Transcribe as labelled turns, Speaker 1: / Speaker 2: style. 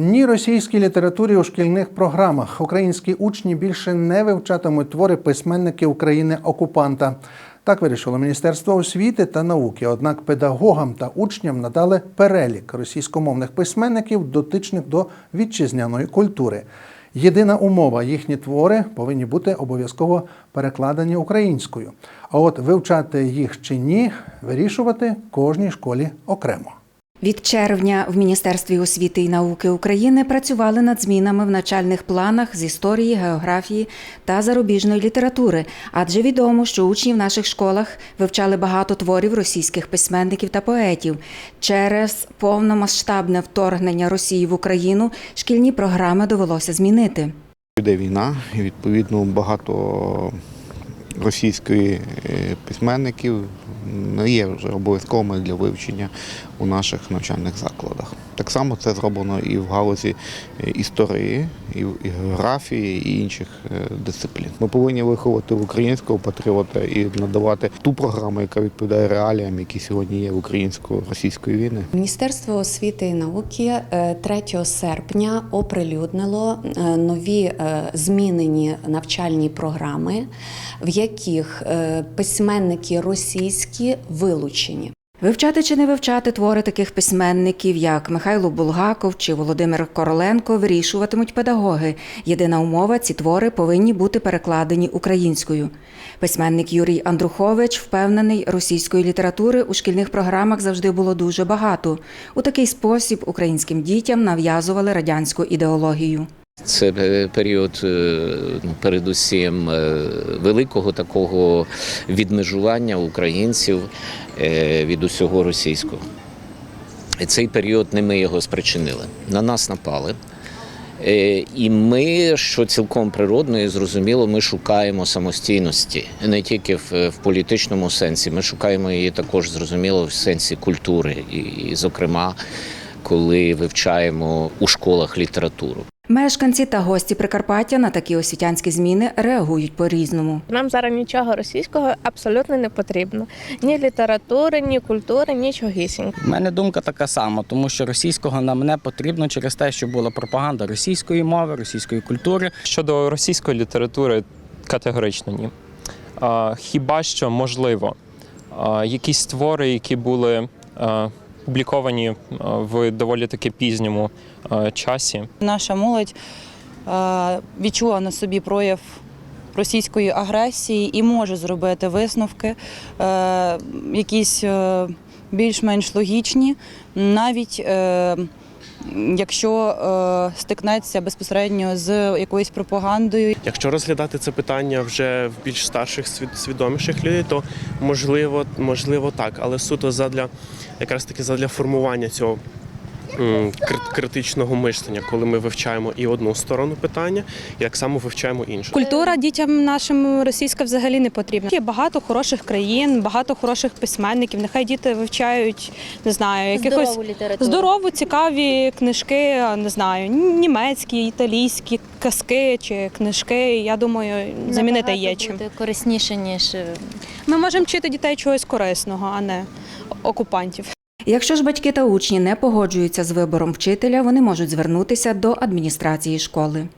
Speaker 1: Ні російській літературі у шкільних програмах українські учні більше не вивчатимуть твори письменників України окупанта. Так вирішило Міністерство освіти та науки. Однак педагогам та учням надали перелік російськомовних письменників, дотичних до вітчизняної культури. Єдина умова їхні твори повинні бути обов'язково перекладені українською. А от вивчати їх чи ні, вирішувати кожній школі окремо.
Speaker 2: Від червня в Міністерстві освіти і науки України працювали над змінами в навчальних планах з історії, географії та зарубіжної літератури, адже відомо, що учні в наших школах вивчали багато творів російських письменників та поетів. Через повномасштабне вторгнення Росії в Україну шкільні програми довелося змінити.
Speaker 3: Йде війна, і відповідно багато російської е, письменників не є вже обов'язковими для вивчення у наших навчальних закладах. Так само це зроблено і в галузі е, історії, і географії, і інших е, дисциплін. Ми повинні виховати українського патріота і надавати ту програму, яка відповідає реаліям, які сьогодні є в українсько-російської війни.
Speaker 4: Міністерство освіти і науки е, 3 серпня оприлюднило е, нові е, змінені навчальні програми, в яких е, письменники російські вилучені.
Speaker 2: Вивчати чи не вивчати твори таких письменників, як Михайло Булгаков чи Володимир Короленко, вирішуватимуть педагоги. Єдина умова ці твори повинні бути перекладені українською. Письменник Юрій Андрухович впевнений, російської літератури у шкільних програмах завжди було дуже багато. У такий спосіб українським дітям нав'язували радянську ідеологію.
Speaker 5: Це е, період, е, ну, передусім, е, великого такого відмежування українців від усього російського. Цей період не ми його спричинили. На нас напали. І ми, що цілком природно і зрозуміло, ми шукаємо самостійності не тільки в, в політичному сенсі, ми шукаємо її також зрозуміло в сенсі культури, і, і зокрема, коли вивчаємо у школах літературу.
Speaker 2: Мешканці та гості Прикарпаття на такі освітянські зміни реагують по-різному.
Speaker 6: Нам зараз нічого російського абсолютно не потрібно. Ні літератури, ні культури, нічого нічогісінько.
Speaker 7: У мене думка така сама, тому що російського нам не потрібно через те, що була пропаганда російської мови, російської культури.
Speaker 8: Щодо російської літератури категорично ні. Хіба що можливо, якісь твори, які були а, публіковані в доволі таки пізньому часі,
Speaker 9: Наша молодь е, відчула на собі прояв російської агресії і може зробити висновки, е, якісь е, більш-менш логічні, навіть е, якщо е, стикнеться безпосередньо з якоюсь пропагандою.
Speaker 10: Якщо розглядати це питання вже в більш старших свідоміших людей, то можливо, можливо так, але суто задля якраз таки задля формування цього критичного мислення, коли ми вивчаємо і одну сторону питання, і так само вивчаємо іншу.
Speaker 11: Культура дітям нашим російська взагалі не потрібна. Є багато хороших країн, багато хороших письменників. Нехай діти вивчають, не знаю, якихось
Speaker 12: Здорову літературу.
Speaker 11: здорову, цікаві книжки, не знаю, німецькі, італійські казки чи книжки. Я думаю, замінити є чим.
Speaker 12: буде корисніше, ніж е,
Speaker 11: Ми можемо вчити дітей чогось корисного, а не окупантів.
Speaker 2: Якщо ж батьки та учні не погоджуються з вибором вчителя, вони можуть звернутися до адміністрації школи.